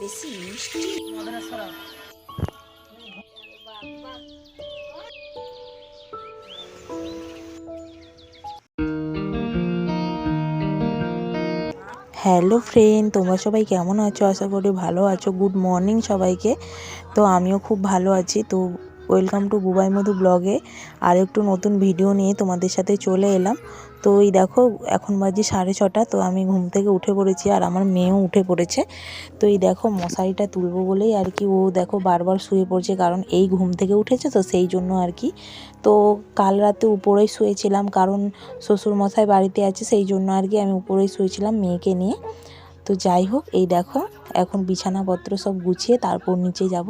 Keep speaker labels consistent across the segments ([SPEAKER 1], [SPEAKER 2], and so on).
[SPEAKER 1] বেশি মিষ্টি।
[SPEAKER 2] Hello friend তোমরা সবাই কেমন আছো? আশা করি ভালো আছো। গুড মর্নিং সবাইকে। তো আমিও খুব ভালো আছি। তো ওয়েলকাম টু বুবাই মধু ব্লগে আর একটু নতুন ভিডিও নিয়ে তোমাদের সাথে চলে এলাম। তো এই দেখো, এখন বাজে সাড়ে ছটা, তো আমি ঘুম থেকে উঠে পড়েছি আর আমার মেয়েও উঠে পড়েছে। তো এই দেখো, মশারিটা তুলবো বলেই আর কি ও দেখো বারবার শুয়ে পড়ছে, কারণ এই ঘুম থেকে উঠেছে তো সেই জন্য আর কি। তো কাল রাতে উপরেই শুয়েছিলাম, কারণ শ্বশুর মশাই বাড়িতে আছে, সেই জন্য আর কি আমি উপরেই শুয়েছিলাম মেয়েকে নিয়ে। তো যাই হোক, এই দেখো, এখন বিছানাপত্র সব গুছিয়ে তারপর নিচে যাব।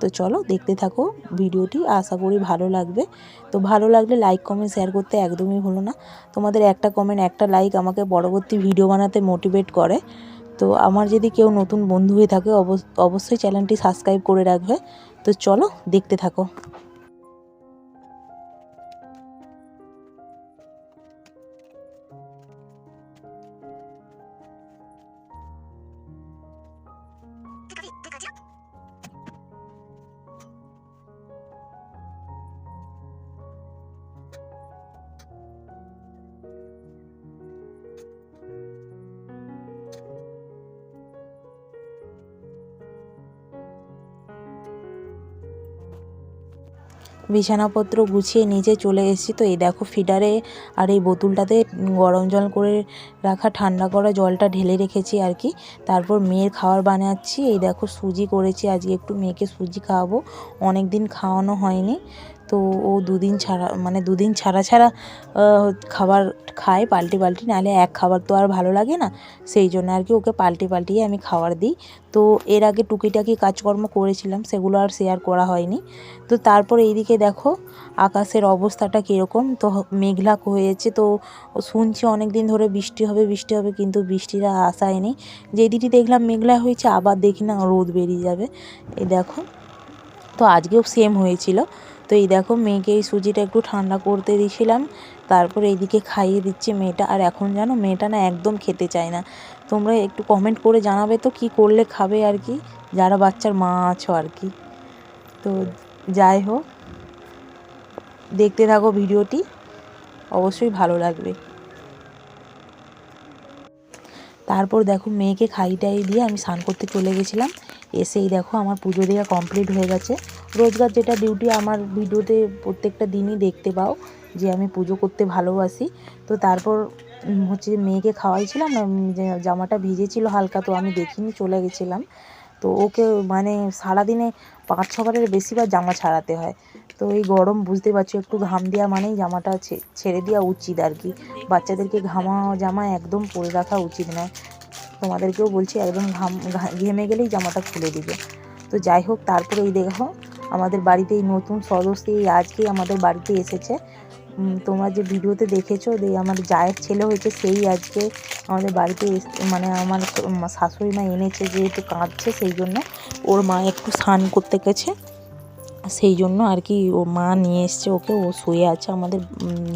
[SPEAKER 2] তো চলো দেখতে থাকো ভিডিওটি, আশা করি ভালো লাগবে। তো ভালো লাগলে লাইক কমেন্ট শেয়ার করতে একদমই ভুলো না। তোমাদের একটা কমেন্ট একটা লাইক আমাকে পরবর্তী ভিডিও বানাতে মোটিভেট করে। তো আমার যদি কেউ নতুন বন্ধু হয়ে থাকে অবশ্যই চ্যানেলটি সাবস্ক্রাইব করে রাখবে। তো চলো দেখতে থাকো। বিছানাপত্র গুছিয়ে নিজে চলে এসেছি। তো এই দেখো ফিডারে আর এই বোতলটাতে গরম জল করে রাখা, ঠান্ডা করা জলটা ঢেলে রেখেছি আর কি। তারপর মেয়ের খাবার বানাচ্ছি। এই দেখো সুজি করেছি। আজকে একটু মেয়েকে সুজি খাওয়াবো। অনেক দিন খাওয়ানো হয়নি। তো ও দুদিন ছাড়া মানে দুদিন ছাড়া ছাড়া খাবার খায় পাল্টে পাল্টে, নাহলে এক খাবার তো আর ভালো লাগে না। সেই জন্য আর কি ওকে পাল্টে পাল্টিয়ে আমি খাবার দিই। তো এর আগে টুকিটাকি কাজকর্ম করেছিলাম, সেগুলো আর শেয়ার করা হয়নি। তো তারপর এইদিকে দেখো, আকাশের অবস্থাটা কীরকম? তো মেঘলা হয়েছে, তো শুনছি অনেক দিন ধরে বৃষ্টি হবে বৃষ্টি হবে, কিন্তু বৃষ্টিটা আসায়নি যেদিনই দেখলাম মেঘলা হয়েছে, আবার দেখি না রোদ বেরিয়ে যাবে। এই দেখো, তো আজকেও সেম হয়েছিল। তো এই দেখো মেয়েকে এই সুজিটা একটু ঠান্ডা করতে দিয়েছিলাম। তারপর এইদিকে খাইয়ে দিচ্ছে মেয়েটা। আর এখন জানো, মেয়েটা না একদম খেতে চায় না। তোমরা একটু কমেন্ট করে জানাবে তো কি করলে খাবে আর কি? যারা বাচ্চার মা আছো আর কি। তো যাই হোক, দেখতে থাকো ভিডিওটি। অবশ্যই ভালো লাগবে। তারপর দেখো মেয়েকে খাই টাই দিয়ে আমি স্নান করতে চলে গেছিলাম। এসেই দেখো আমার পুজো দেওয়া কমপ্লিট হয়ে গেছে। রোজগার যেটা ডিউটি আমার ভিডিওতে প্রত্যেকটা দিনই দেখতে পাও যে আমি পুজো করতে ভালোবাসি। তো তারপর হচ্ছে মেয়েকে খাওয়াইছিলাম না জামাটা ভিজেছিল হালকা, তো আমি দেখিনি, চলে গেছিলাম। তো ওকে মানে সারাদিনে পাঁচ ছবারের বেশিবার জামা ছাড়াতে হয়। তো এই গরম, বুঝতে পারছ, একটু ঘাম দেওয়া মানেই জামাটা ছেড়ে দেওয়া উচিত আর কি। বাচ্চাদেরকে ঘামা জামা একদম পরে রাখা উচিত নয়। তোমাদেরকেও বলছি, একদম ঘাম ঘেমে গেলেই জামাটা খুলে দিবে। তো যাই হোক, তারপরে এই দেখো, আমাদের বাড়িতে এই নতুন সদস্য এই আজকেই আমাদের বাড়িতে এসেছে। তোমরা যে ভিডিওতে দেখেছ, যে আমার জায়ের ছেলে হয়েছে, সেই আজকে আমাদের বাড়িতে মানে আমার শাশুড়ি মা এনেছে, যেহেতু কাঁদছে, সেই জন্য ওর মা একটু স্নান করতে গেছে। সেই জন্য আর কি ও মা নিয়ে এসছে ওকে, ও শুয়ে আছে আমাদের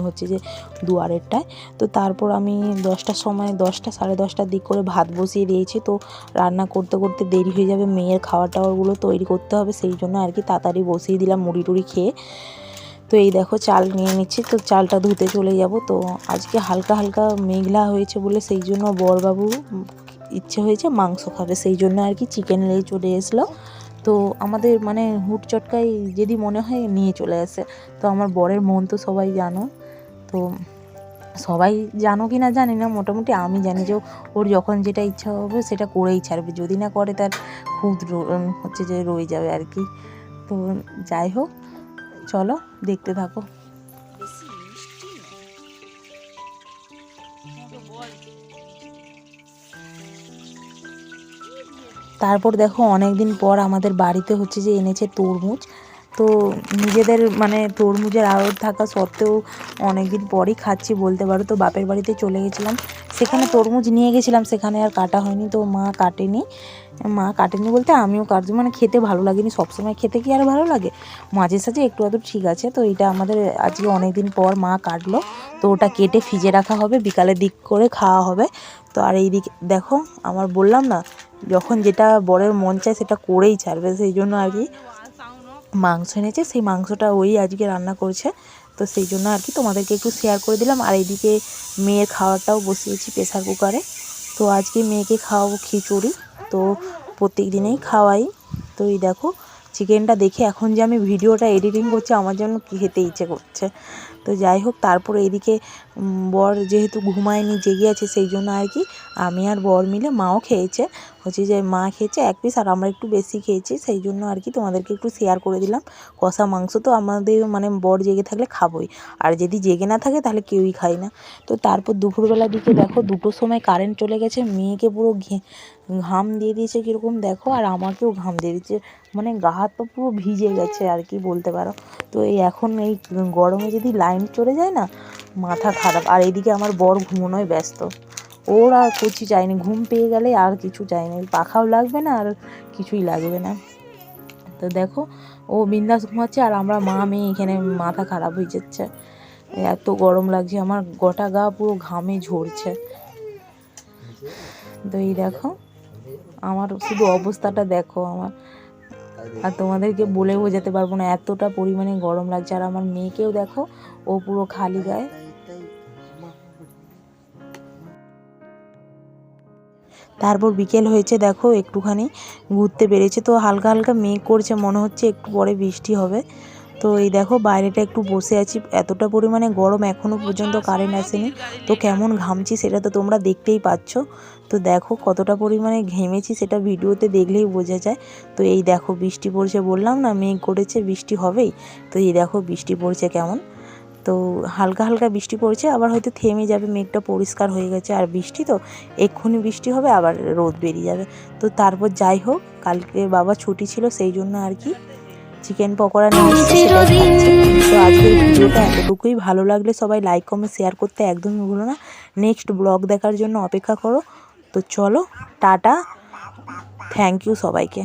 [SPEAKER 2] হচ্ছে যে দুয়ারেরটায়। তো তারপর আমি দশটার সময়, দশটা, সাড়ে দশটার দিক করে ভাত বসিয়ে দিয়েছি। তো রান্না করতে করতে দেরি হয়ে যাবে, মেয়ের খাবার টাওয়ারগুলো তৈরি করতে হবে, সেই জন্য আর কি তাড়াতাড়ি বসিয়ে দিলাম মুড়ি টুড়ি খেয়ে। তো এই দেখো চাল নিয়ে নিচ্ছি, তো চালটা ধুতে চলে যাব। তো আজকে হালকা হালকা মেঘলা হয়েছে বলে সেই জন্য বরবাবু ইচ্ছে হয়েছে মাংস খাবে, সেই জন্য আর কি চিকেন লেগে চলে এসলো। তো আমাদের মানে হুট চটকাই যদি মনে হয় নিয়ে চলে আসে। তো আমার বরের মন তো সবাই জানো। তো সবাই জানো কি না জানি না, মোটামুটি আমি জানি যে ওর যখন যেটা ইচ্ছা হবে সেটা করেই ছাড়বে। যদি না করে তার খুব হচ্ছে যে রয়ে যাবে আর কি। তো যাই হোক, চলো দেখতে থাকো। তারপর দেখো অনেক দিন পর আমাদের বাড়িতে হচ্ছে যে এনেছে তরমুজ। তো নিজেদের মানে তরমুজের আড়ত থাকা সত্ত্বেও অনেক দিন পরই খাচ্ছি বলতে পারো। তো বাপের বাড়িতে চলে গেছিলাম। সেখানে তরমুজ নিয়ে গেছিলাম, সেখানে আর কাটা হয়নি। তো মা কাটেনি। মা কাটেনি বলতে আমিও কাটছি। মানে খেতে ভালো লাগেনি, সবসময় খেতে কি আর ভালো লাগে? মাঝে সাঝে একটু আধটু ঠিক আছে। তো এটা আমাদের আজকে অনেক দিন পর মা কাটলো। তো ওটা কেটে ফ্রিজে রাখা হবে, বিকালের দিক করে খাওয়া হবে। তো আর এই দিক দেখো, আমার বললাম না যখন যেটা বরের মন চায় সেটা করেই ছাড়বে, সেই জন্য আর কি মাংস এনেছে, সেই মাংসটা ওই আজকে রান্না করছে। তো সেই জন্য আর কি তোমাদেরকে একটু শেয়ার করে দিলাম। আর এইদিকে মেয়ের খাওয়ারটাও বসিয়েছি প্রেসার কুকারে তো আজকে মেয়েকে খাওয়াবো খিচুড়ি। তো প্রত্যেক দিনেই খাওয়াই। তো এই দেখো চিকেনটা দেখে এখন যে আমি ভিডিওটা এডিটিং করছি, আমার জন্য খেতে ইচ্ছে করছে। তো যাই হোক, তারপরে এদিকে বর যেহেতু ঘুমায়নি, জেগে আছে, সেই জন্য আর কি আমি আর বর মিলে মাও খেয়েছে। হচ্ছে যে মা খেয়েছে এক পিস আর আমরা একটু বেশি খেয়েছি, সেই জন্য আর কি তোমাদেরকে একটু শেয়ার করে দিলাম। কষা মাংস তো আমাদের মানে বর জেগে থাকলে খাবোই। আর যদি জেগে না থাকে, তাহলে কেউই খাই না। তো তারপর দুপুরবেলার দিকে দেখো, দুটোর সময় কারেন্ট চলে গেছে, মেয়েকে পুরো ঘে ঘাম দিয়ে দিয়েছে কীরকম দেখো, আর আমাকেও ঘাম দিয়ে দিয়েছে। মানে গা হাত পা পুরো ভিজে গেছে আর কি বলতে পারো। তো এই এখন এই গরমে যদি লাইন চলে যায় না, মাথা খারাপ। আর এদিকে আমার বর ঘুমোনোয় ব্যস্ত। ওর আর কিছু চাইনি ঘুম পেয়ে গেলে আর কিছু চাইনি পাখাও লাগবে না আর কিছুই লাগবে না। তো দেখো, ও বিন্দাস ঘুমাচ্ছে আর আমরা মা, মেয়ে এখানে মাথা খারাপ হয়ে যাচ্ছে। এত গরম লাগছে, আমার গোটা গা পুরো ঘামে ঝরছে। তো এই দেখো আমার শুধু অবস্থাটা দেখো আমার। আর তোমাদেরকে বলে বোঝাতে পারব না, এতটা পরিমাণে গরম লাগছে। আর আমার মেয়েকেও দেখো, ও পুরো খালি গায়ে। তারপর বিকেল হয়েছে, দেখো একটুখানি ঘুরতে বেরিয়েছে। তো হালকা হালকা মেঘ করছে, মনে হচ্ছে একটু পরে বৃষ্টি হবে। তো এই দেখো বাইরেটা একটু বসে আছি। এতটা পরিমাণে গরম এখনও পর্যন্ত কারেন্ট আসেনি। তো কেমন ঘামছি সেটা তো তোমরা দেখতেই পাচ্ছ। তো দেখো কতটা পরিমাণে ঘেমেছি সেটা ভিডিওতে দেখলেই বোঝা যায়। তো এই দেখো বৃষ্টি পড়ছে বললাম না, মেঘ করেছে, বৃষ্টি হবেই। তো এই দেখো বৃষ্টি পড়ছে কেমন। তো হালকা হালকা বৃষ্টি পড়ছে, আবার হয়তো থেমে যাবে, মেঘটা পরিষ্কার হয়ে গেছে। আর বৃষ্টি তো এক্ষুনি বৃষ্টি হবে, আবার রোদ বেরিয়ে যাবে। তো তারপর যাই হোক, কালকে বাবা ছুটি ছিল, সেই জন্য আর কি চিকেন পকোড়া নিয়ে তো আজকের ভিডিওটা এতটুকুই। ভালো লাগলে সবাই লাইক কমেন্ট শেয়ার করতে একদমই ভুলো না। নেক্সট ব্লগ দেখার জন্য অপেক্ষা করো। তো চলো টাটা। থ্যাংক ইউ সবাইকে।